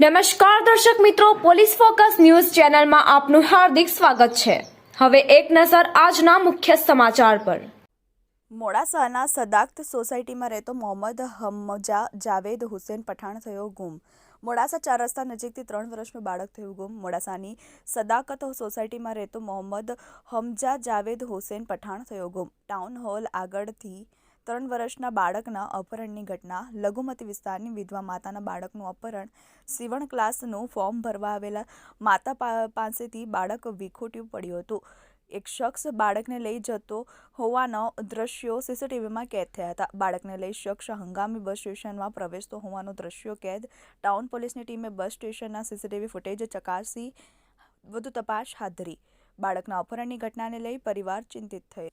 નમસ્કાર દર્શક મિત્રો, પોલીસ ફોકસ ન્યૂઝ ચેનલમાં આપનું હાર્દિક સ્વાગત છે. હવે એક નજર આજના મુખ્ય સમાચાર પર. મોડાસાના સદાક્ત સોસાયટીમાં રહેતો મોહમ્મદ હમજા જાવેદ હુસેન પઠાણ થયો ગુમ. મોડાસા ચાર રસ્તા નજીકથી ત્રણ વર્ષનું બાળક થયું ગુમ. મોડાસાની સદાકત સોસાયટીમાં રહેતો મોહમ્મદ હમજા જાવેદ હુસેન પઠાણ થયો ગુમ. ટાઉન હોલ આગળથી ત્રણ વર્ષના બાળકના અપહરણની ઘટના, લઘુમતી વિસ્તારની વિધવા માતાના બાળકનું અપહરણ, સીવણ ક્લાસનું ફોર્મ ભરવા આવેલા માતા પાસેથી બાળક વિખૂટ્યું પડ્યું હતું. એક શખ્સ બાળકને લઈ જતો હોવાના દ્રશ્યો સીસીટીવીમાં કેદ થયા હતા. બાળકને લઈ શખ્સ હંગામી બસ સ્ટેશનમાં પ્રવેશતો હોવાનો દ્રશ્યો કેદ. ટાઉન પોલીસની ટીમે બસ સ્ટેશનના સીસીટીવી ફૂટેજ ચકાસી વધુ તપાસ હાથ ધરી. બાળકના અપહરણની ઘટનાને લઈ પરિવાર ચિંતિત થયો.